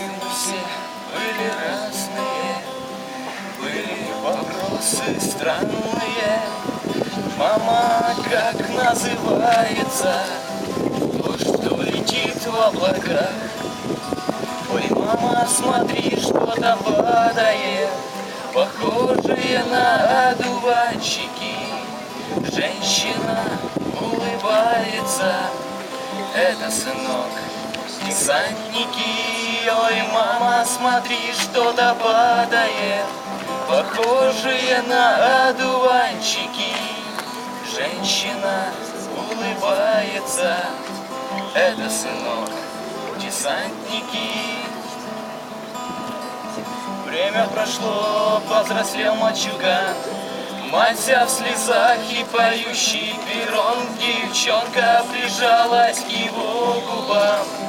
жизни все были разные Были вопросы странные. Мама, как называется? То, что летит в облаках. Ой, мама, смотри, что-то падает. Похожие на одуванчики. Женщина улыбается. Это сынок. Десантники, ой, мама, смотри, что-то падает Похожие на одуванчики. Женщина улыбается. Это сынок Десантники. Время прошло, повзрослел мальчуган. Мать в слезах и поющий перрон. Девчонка прижалась к его губам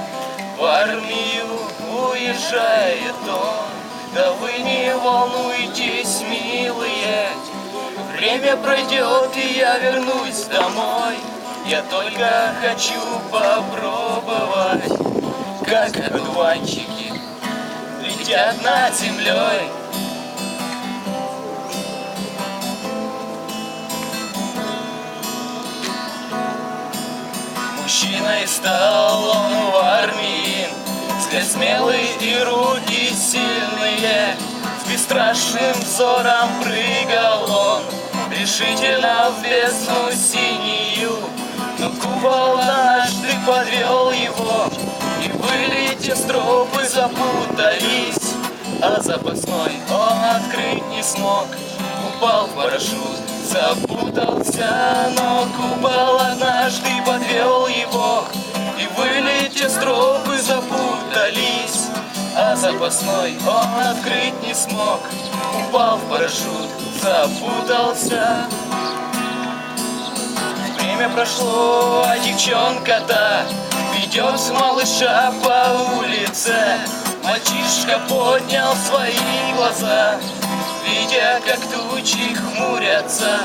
армию уезжает он. Да вы не волнуйтесь, милые. Время пройдет, и я вернусь домой. Я только хочу попробовать Как одуванчики летят над землей. Мужчиной стал он в армии Взгляд смелый и руки сильные. С бесстрашным взором прыгал он. Решительно в бездну синюю. Но купол однажды подвел его. И вылетев стропы запутались. А запасной он открыть не смог. Упал в парашют, запутался. Но купол однажды подвел запасной он открыть не смог. Упал в парашют, запутался. Время прошло, а девчонка-то Ведет малыша по улице. Мальчишка поднял свои глаза Видя, как тучи хмурятся.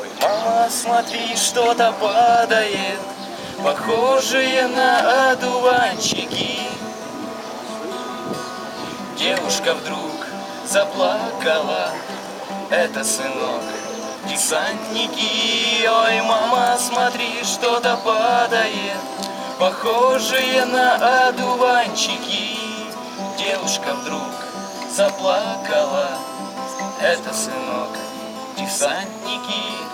Ой, мама, смотри, что-то падает Похожее на одуванчики. Девушка вдруг заплакала. Это сынок Десантники, ой, мама, смотри, что-то падает. Похожее на одуванчики. Девушка вдруг заплакала. Это сынок Десантники